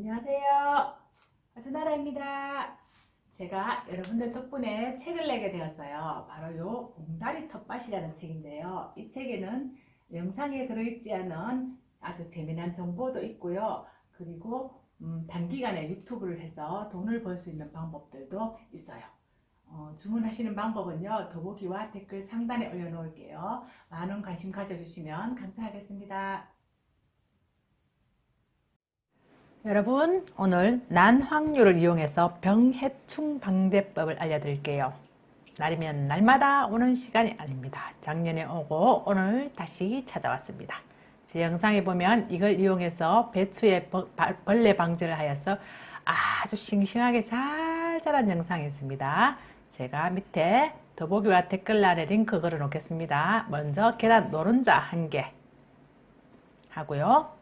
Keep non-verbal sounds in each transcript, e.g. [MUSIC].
안녕하세요. 아주나라입니다. 제가 여러분들 덕분에 책을 내게 되었어요. 바로 요 봉다리 텃밭이라는 책인데요. 이 책에는 영상에 들어있지 않은 아주 재미난 정보도 있고요. 그리고 음, 단기간에 유튜브를 해서 돈을 벌 수 있는 방법들도 있어요. 어, 주문하시는 방법은요. 더보기와 댓글 상단에 올려놓을게요. 많은 관심 가져주시면 감사하겠습니다. 여러분 오늘 난황류를 이용해서 병해충 방제법을 알려드릴게요. 날이면 날마다 오는 시간이 아닙니다. 작년에 오고 오늘 다시 찾아왔습니다. 제 영상에 보면 이걸 이용해서 배추의 벌레 방제를 하여서 아주 싱싱하게 잘 자란 영상이 있습니다. 제가 밑에 더보기와 댓글란에 링크 걸어 놓겠습니다. 먼저 계란 노른자 한 개 하고요.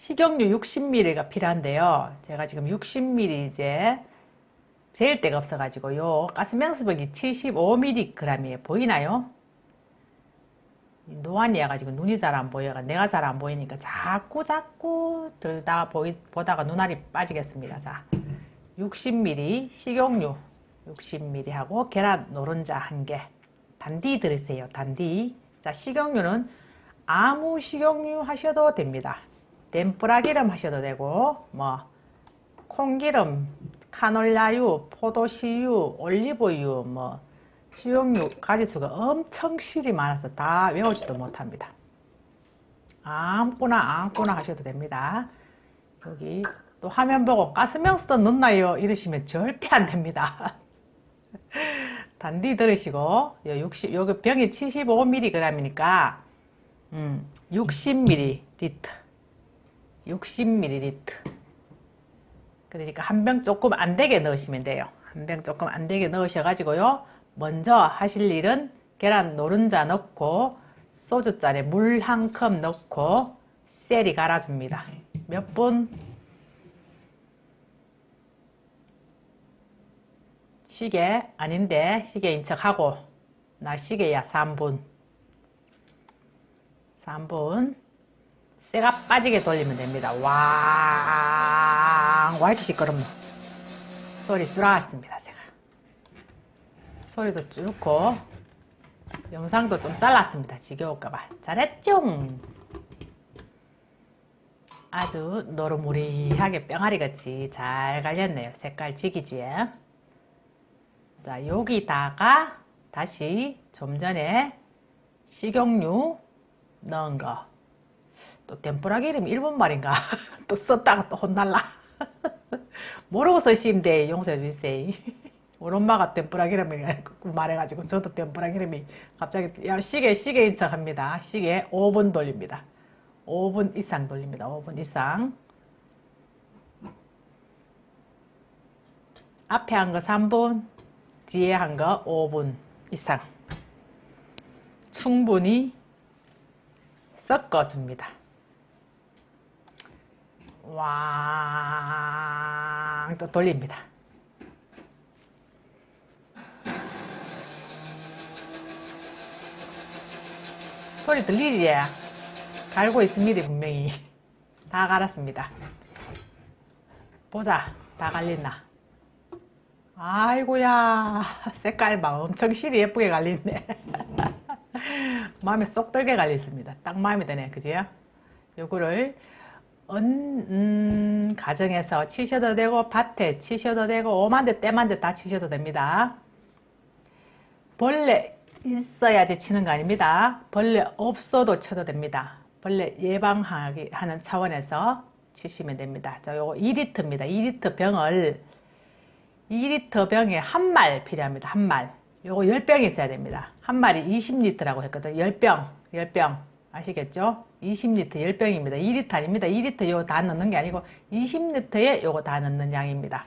식용유 60ml가 필요한데요. 제가 지금 60ml 이제 재일 데가 없어가지고 요 가스명수복이 75mg이에요. 보이나요? 이 노안이어가지고 눈이 잘 안 보여가 내가 잘 안 보이니까 자꾸 자꾸 들다 보이, 보다가 눈알이 빠지겠습니다. 자, 60ml 식용유 60ml 하고 계란 노른자 한 개. 단디 들으세요. 단디. 자, 식용유는 아무 식용유 하셔도 됩니다. 덴뿌라 기름 하셔도 되고 뭐 콩기름, 카놀라유, 포도씨유, 올리브유, 뭐 식용유 가지수가 엄청 실이 많아서 다 외우지도 못합니다. 아무거나 아무거나 하셔도 됩니다. 여기 또 화면 보고 가스명수도 넣나요? 이러시면 절대 안 됩니다. [LAUGHS] 단디 들으시고 60, 여기 병이 75mg이니까 음, 60ml 60ml. 그러니까 한 병 조금 안 되게 넣으시면 돼요. 한 병 조금 안 되게 넣으셔 가지고요. 먼저 하실 일은 계란 노른자 넣고 소주잔에 물 한 컵 넣고 셀이 갈아줍니다. 몇 분? 시계 아닌데 시계인 척하고 나 시계야 3분 3분 쇠가 빠지게 돌리면 됩니다. 왕! 와 이렇게 시끄럽노? 소리 줄았습니다, 제가. 소리도 줄고 영상도 좀 잘랐습니다. 지겨울까봐. 잘했죠? 아주 노릇무리하게 뿅아리같이 잘 갈렸네요. 색깔 지기지? 자, 여기다가 다시 좀 전에 식용유 넣은 거. 또 덴뿌라 기름 일본 말인가? [LAUGHS] 또 썼다가 또 혼날라. 모르고 쓰시면 돼. 용서해 주세요. [LAUGHS] 우리 엄마가 덴뿌라 기름이라고 [LAUGHS] 말해가지고 저도 덴뿌라 기름이 갑자기 야 시계 시계인 척 합니다. 시계 5분 돌립니다. 5분 이상 돌립니다. 5분 이상. 앞에 한 거 3분, 뒤에 한 거 5분 이상. 충분히 섞어줍니다. 왕, 또 돌립니다. 소리 들리지? 갈고 있습니다, 분명히. 다 갈았습니다. 보자, 다 갈렸나? 아이고야, 색깔 봐. 엄청 실이 예쁘게 갈리네. [LAUGHS] 마음에 쏙 들게 갈렸습니다. 딱 마음에 드네, 그지요? 요거를 은, 음, 가정에서 치셔도 되고 밭에 치셔도 되고 오만대 때만대 다 치셔도 됩니다. 벌레 있어야지 치는 거 아닙니다. 벌레 없어도 쳐도 됩니다. 벌레 예방하기 하는 차원에서 치시면 됩니다. 자, 요거 2리터입니다. 2리터 병을 2리터 병에 한 말 필요합니다. 한 말. 요거 10병 있어야 됩니다. 한 마리 20리터라고 했거든요. 10병, 10병. 아시겠죠? 20리터 10병입니다. 2리터 아닙니다. 2리터 요거 다 넣는 게 아니고 20리터에 요거 다 넣는 양입니다.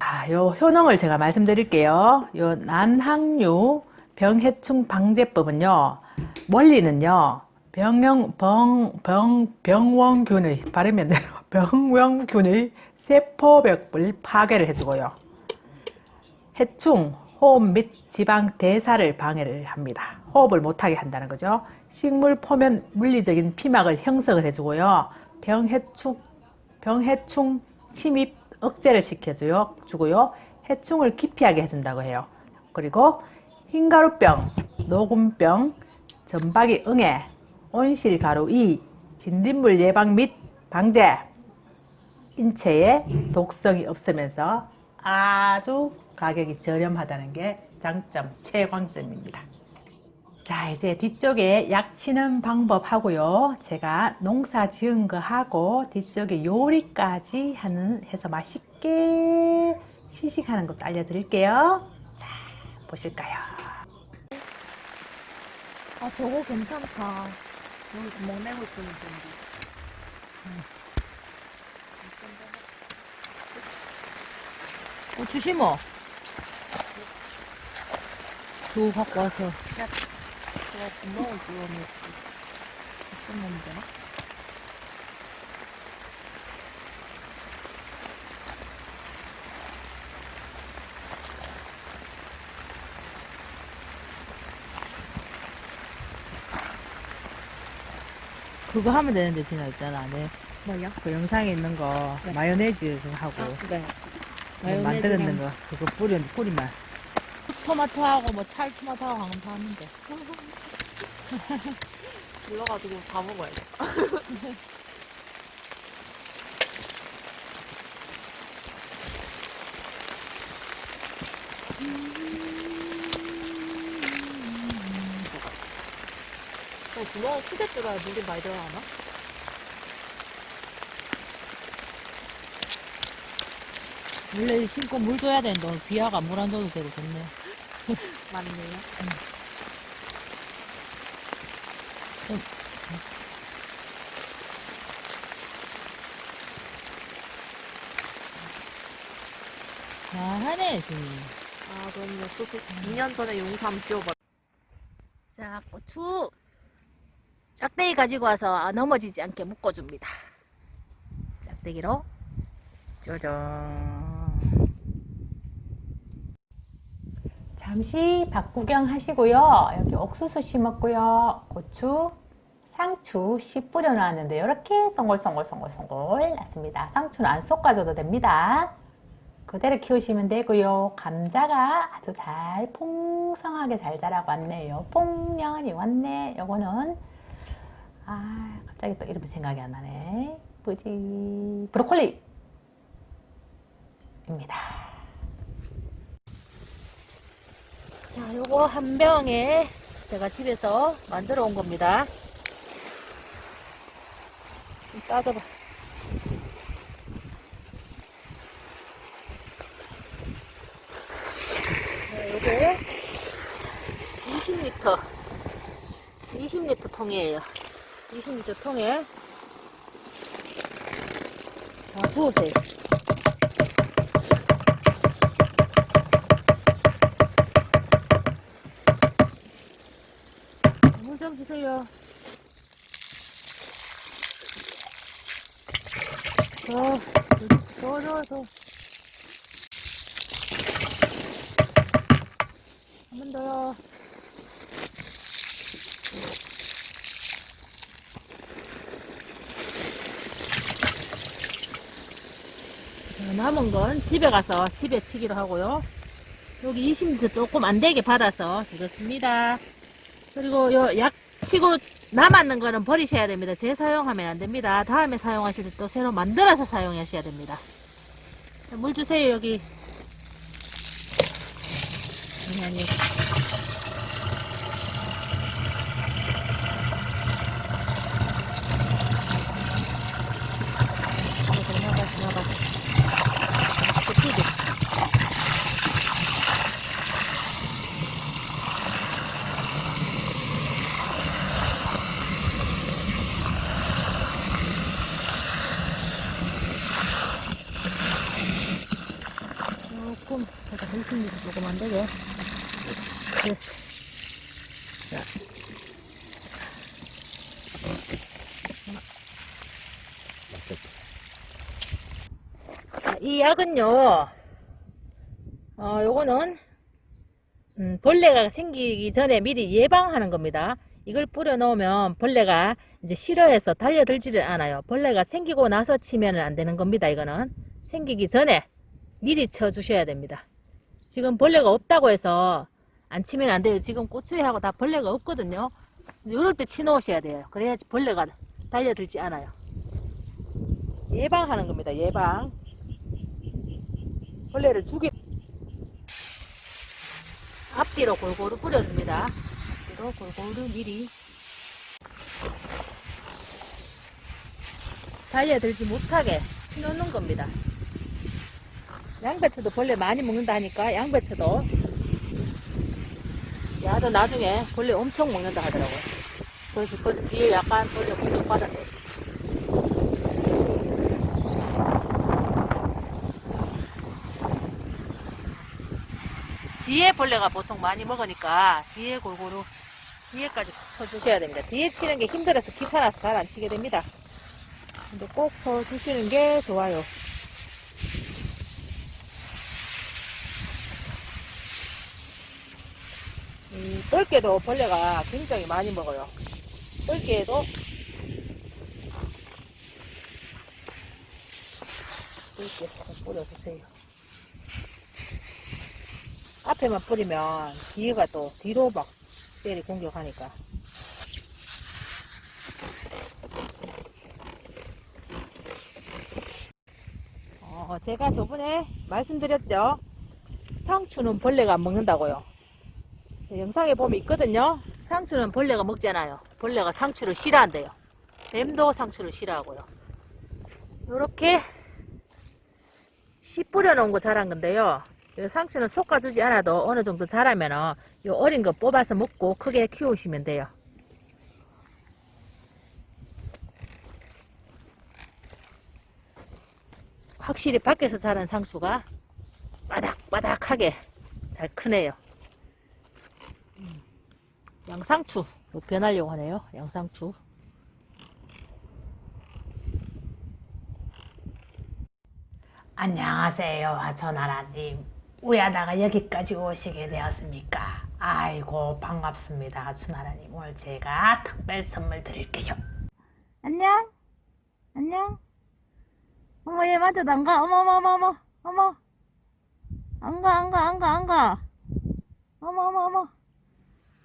아, 요 효능을 제가 말씀드릴게요. 요 난항류 병해충 방제법은요. 원리는요. 병영 병, 병, 병원균의 발음이 대로 [LAUGHS] 병원균의 세포벽을 파괴를 해주고요. 해충, 호흡 및 지방 대사를 방해를 합니다. 호흡을 못하게 한다는 거죠. 식물 표면 물리적인 피막을 형성을 해주고요. 병해충 병해충 침입 억제를 시켜줘요 주고요 해충을 기피하게 해준다고 해요 그리고 흰가루병 노군병 전박이 응애 온실가루 2 진딧물 예방 및 방제 인체에 독성이 없으면서 아주 가격이 저렴하다는 게 장점 최강점입니다. 자 이제 뒤쪽에 약 치는 방법 하고요. 제가 농사 지은 거 하고 뒤쪽에 요리까지 하는 해서 맛있게 시식하는 것도 알려드릴게요. 자 보실까요? 아 저거 괜찮다. 여기 구멍 내고 있으면 된다. 어, 주시모. 두 갖고 와서. 제가 구멍을 뚫어놓지. 쓰면 되나? 그거 하면 되는데 진아 있잖아. 네. 뭐야? 그 영상에 있는 거 네. 마요네즈 그거 하고 네. 만드는 거 그거 뿌리 뿌리만. 토마토하고 뭐 찰토마토하고 방금 다 하는데. [LAUGHS] 불러가지고 다 먹어야겠다. 어, 구멍을 크게 뚫어야 물이 많이 들어가나? 원래 신고 물 줘야 되는데 오늘 비와가 물 안 줘도 되고 좋네. [LAUGHS] 맞네요. 하네 지금. 아, 그럼요. 소스 2년 전에 용삼 키워봐. 자, 고추 짝대기 가지고 와서 넘어지지 않게 묶어줍니다. 짝대기로 짜잔. 잠시 밭 구경하시고요. 여기 옥수수 심었고요. 고추, 상추 씨 뿌려놨는데 이렇게 송골송골송골송골 났습니다. 상추는 안 솎아줘도 됩니다. 그대로 키우시면 되고요. 감자가 아주 잘 풍성하게 잘 자라고 왔네요. 풍년이 왔네. 요거는 아 갑자기 또 이름이 생각이 안 나네. 뭐지? 브로콜리입니다. 자, 요거 한 병에 제가 집에서 만들어 온 겁니다. 좀 따져봐. 네, 요게 20리터, 20리터 통이에요. 20리터 통에 다 부으세요. 건 집에 가서 집에 치기로 하고요. 여기 20리터 조금 안 되게 받아서 주겠습니다. 그리고 요 약 치고 남았는 거는 버리셔야 됩니다. 재사용하면 안 됩니다. 다음에 사용하실 때 또 새로 만들어서 사용하셔야 됩니다. 자, 물 주세요, 여기. 아니, 아니. 지나가, 지나가. 그치지? 조금, 제가 물심이 조금 안 되게. 됐어. 자. 자, 이 약은요, 어, 요거는, 음, 벌레가 생기기 전에 미리 예방하는 겁니다. 이걸 뿌려 놓으면 벌레가 이제 싫어해서 달려들지를 않아요. 벌레가 생기고 나서 치면 안 되는 겁니다. 이거는 생기기 전에 미리 쳐 주셔야 됩니다. 지금 벌레가 없다고 해서 안 치면 안 돼요. 지금 고추에하고 다 벌레가 없거든요. 이럴 때 치놓으셔야 돼요. 그래야지 벌레가 달려들지 않아요. 예방하는 겁니다. 예방. 벌레를 죽이 앞뒤로 골고루 뿌려줍니다. 앞뒤로 골고루 미리 달려들지 못하게 해놓는 겁니다. 양배추도 벌레 많이 먹는다 하니까 양배추도 야도 나중에 벌레 엄청 먹는다 하더라고요. 그래서 그 뒤에 약간 벌레 공격 받았어요. 뒤에 벌레가 보통 많이 먹으니까 뒤에 골고루 뒤에까지 쳐주셔야 됩니다. 뒤에 치는 게 힘들어서 귀찮아서 잘 안 치게 됩니다. 근데 꼭 쳐주시는 게 좋아요. 이 떨개도 벌레가 굉장히 많이 먹어요. 떨개 좀 뿌려주세요. 앞에만 뿌리면 뒤에가 또 뒤로 막 때리 공격하니까. 어, 제가 저번에 말씀드렸죠. 상추는 벌레가 안 먹는다고요. 영상에 보면 있거든요. 상추는 벌레가 먹잖아요. 벌레가 상추를 싫어한대요. 뱀도 상추를 싫어하고요. 이렇게 씨 뿌려놓은 거 자란 건데요. 이 상추는 솎아주지 않아도 어느 정도 자라면은 이 어린 거 뽑아서 먹고 크게 키우시면 돼요. 확실히 밖에서 자란 상추가 바닥바닥하게 잘 크네요. 음, 양상추 뭐 변하려고 하네요. 양상추. 안녕하세요, 전하라님. 우야다가 여기까지 오시게 되었습니까? 아이고, 반갑습니다, 준하라님. 오늘 제가 특별 선물 드릴게요. 안녕? 안녕? 어머, 얘 맞아, 안 가? 어머, 어머, 어머, 어머, 어머. 안 가, 안 가, 안 가, 안 가. 어머, 어머, 어머.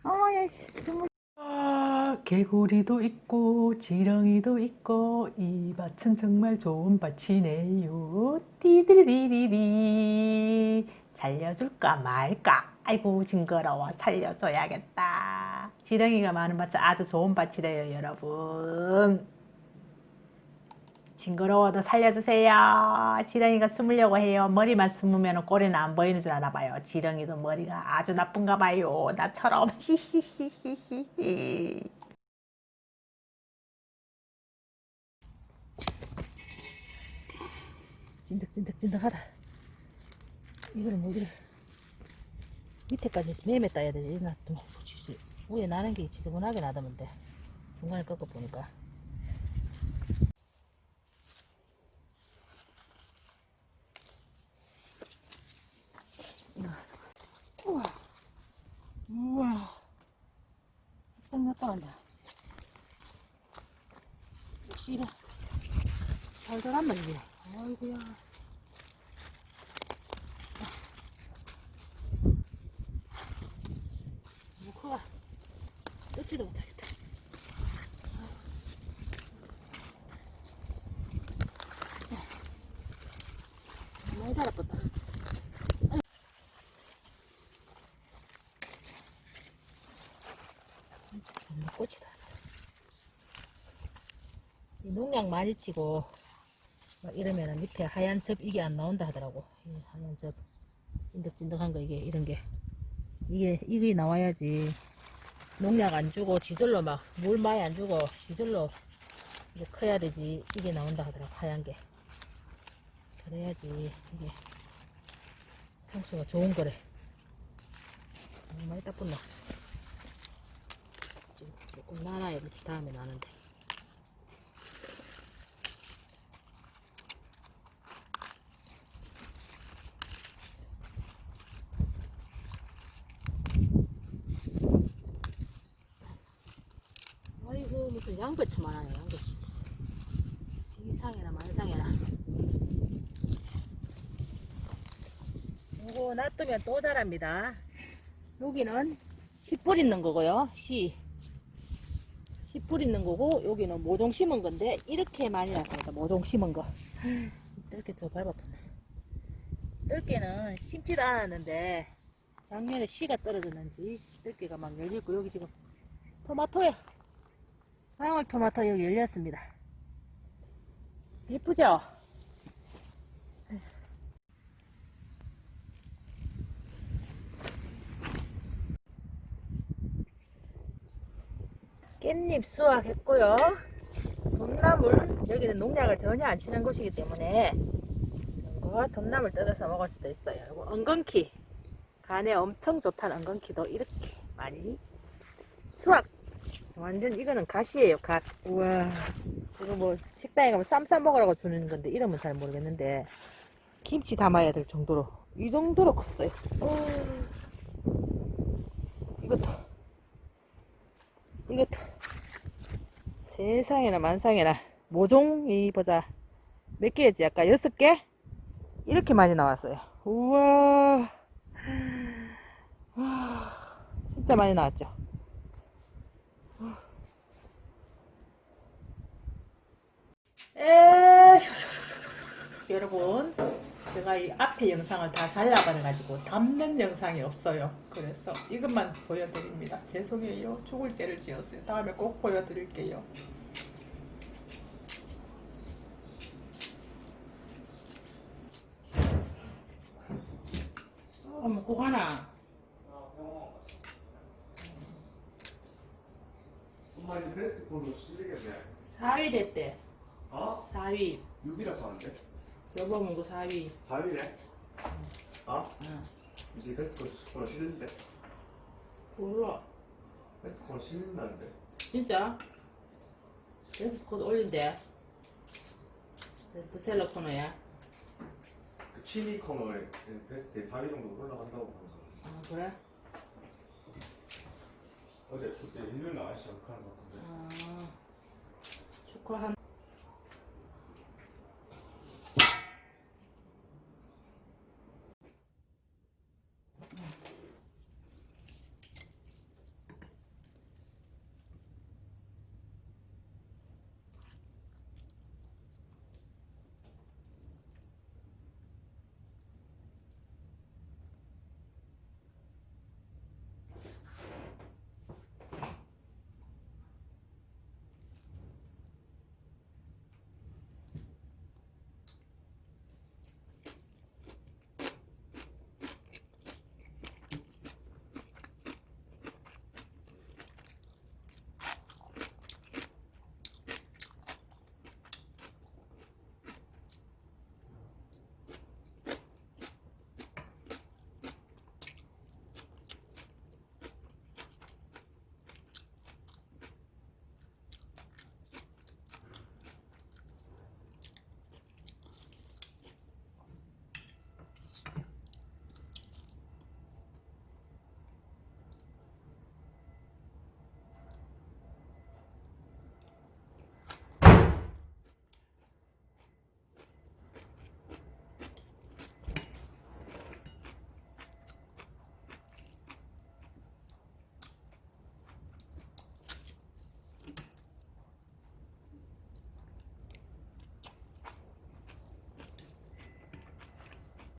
어머, 얘, 씨, 정말. 아, 개구리도 있고, 지렁이도 있고, 이 밭은 정말 좋은 밭이네요. 띠디리리리. 살려줄까 말까? 아이고, 징그러워. 살려줘야겠다. 지렁이가 많은 밭은 아주 좋은 밭이래요, 여러분. 징그러워도 살려주세요. 지렁이가 숨으려고 해요. 머리만 숨으면 꼬리는 안 보이는 줄 아나 봐요. 지렁이도 머리가 아주 나쁜가 봐요. 나처럼. [LAUGHS] 찐득찐득찐득하다. 이거는 뭐 이래 밑에까지 매매 따야 되지. 나또 위에 나는 게 지저분하게 나다면 돼. 중간에 꺾어 보니까. 우와. 우와. 딱 났다 앉아. 역시 이래. 잘 자란다 이게. 아이고야. 너무 커가. 뜯지도 못하겠다. 많이 자라뻗다. 정말 꽃이다. 이 농약 많이 치고 막 이러면은 밑에 하얀 즙 이게 안 나온다 하더라고. 이 하얀 즙 찐득찐득한 거 이게 이런 게 이게 이게 나와야지 농약 안 주고 지절로 막 물 많이 안 주고 지절로 이제 커야 되지 이게 나온다 하더라고 하얀 게 그래야지 이게 상수가 좋은 거래. 너무 많이 따뿐나. 지금 조금 밑에 다음에 나는데. 양배추만 하네 양배추. 세상에나 만상에나 이거 놔두면 또 자랍니다. 여기는 씨뿌 있는 거고요. 씨. 씨뿌 있는 거고 여기는 모종 심은 건데 이렇게 많이 났습니다. 모종 심은 거. 이렇게 저 밟아보네. 뜰개는 심지도 않았는데 작년에 씨가 떨어졌는지 뜰개가 막 열리고 여기 지금 토마토에 방울 토마토 여기 열렸습니다. 예쁘죠? 깻잎 수확했고요. 돈나물 여기는 농약을 전혀 안 치는 곳이기 때문에 돈나물 뜯어서 먹을 수도 있어요. 이거 엉겅키 간에 엄청 좋다는 엉겅키도 이렇게 많이 수확 완전 이거는 갓이에요 갓. 우와. 이거 뭐 식당에 가면 쌈싸 먹으라고 주는 건데 이름은 잘 모르겠는데 김치 담아야 될 정도로 이 정도로 컸어요. 어. 이것도. 이것도. 세상에나 만상에나 모종이 보자. 몇 개였지? 아까 여섯 개? 이렇게 많이 나왔어요. 우와. 와, 진짜 많이 나왔죠 에 여러분 제가 이 앞에 영상을 다 잘라버려가지고 담는 영상이 없어요. 그래서 이것만 보여드립니다. 죄송해요. 죽을 죄를 지었어요. 다음에 꼭 보여드릴게요. 어 먹고 가나. 엄마 이제 베스트 콜로 실리겠네. 4위 됐대 어? 4위 6이라고 하는데? 여보 먹고 4위 4일에? 어? 응. 이제 베스트 콜로 실리는데? 몰라 베스트 콜로 실린다는데? 진짜? 베스트 코드 올린대. 베스트 셀러 코너야. 그 취미 코너에 베스트에 4위 정도 올라간다고 하는 거. 아, 그래? 어제 그때 일요일 아저씨 역할한 것 같은데. 아, 축하한.